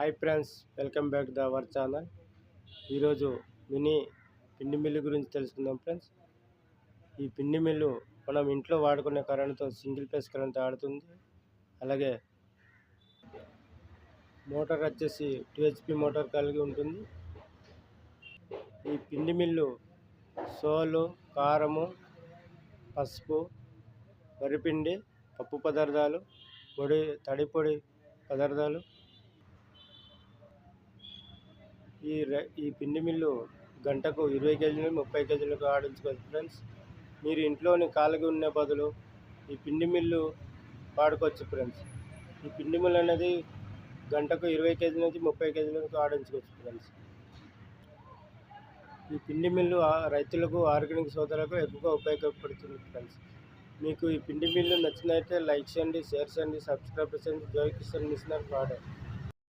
Hi friends welcome back the our channel ఈరోజు mini పిండి mill గురించి తెలుసుకుందాం ఫ్రెండ్స్ ఈ పిండి మిల్లు మనం ఇంట్లో వాడుకునే కరెంటుతో సింగిల్ ఫేస్ కరెంట్ ఆడుతుంది. అలాగే మోటార్ వచ్చేసి టూ హెచ్పి మోటార్ కలిగి ఉంటుంది. ఈ పిండి మిల్లు సోలు కారము పసుపు వరిపిండి పప్పు పదార్థాలు పొడి తడి పొడి పదార్థాలు ఈ ఈ పిండి మిల్లు గంటకు ఇరవై కేజీలు ముప్పై కేజీలకు ఆడించుకోవచ్చు ఫ్రెండ్స్. మీరు ఇంట్లోని ఖాళీగా ఉన్న బదులు ఈ పిండి మిల్లు వాడుకోవచ్చు ఫ్రెండ్స్. ఈ పిండి మిల్లు అనేది గంటకు ఇరవై కేజీల నుంచి ముప్పై కేజీలకు ఆడించుకోవచ్చు ఫ్రెండ్స్. ఈ పిండి మిల్లు రైతులకు ఆర్గానిక్ సోదరులకు ఎక్కువగా ఉపయోగపడుతుంది ఫ్రెండ్స్. మీకు ఈ పిండి మిల్లు నచ్చినైతే లైక్ చేయండి షేర్ చేయండి సబ్స్క్రైబ్ చేయండి. జోయ్ కిషన్ మిషనర్ వాడే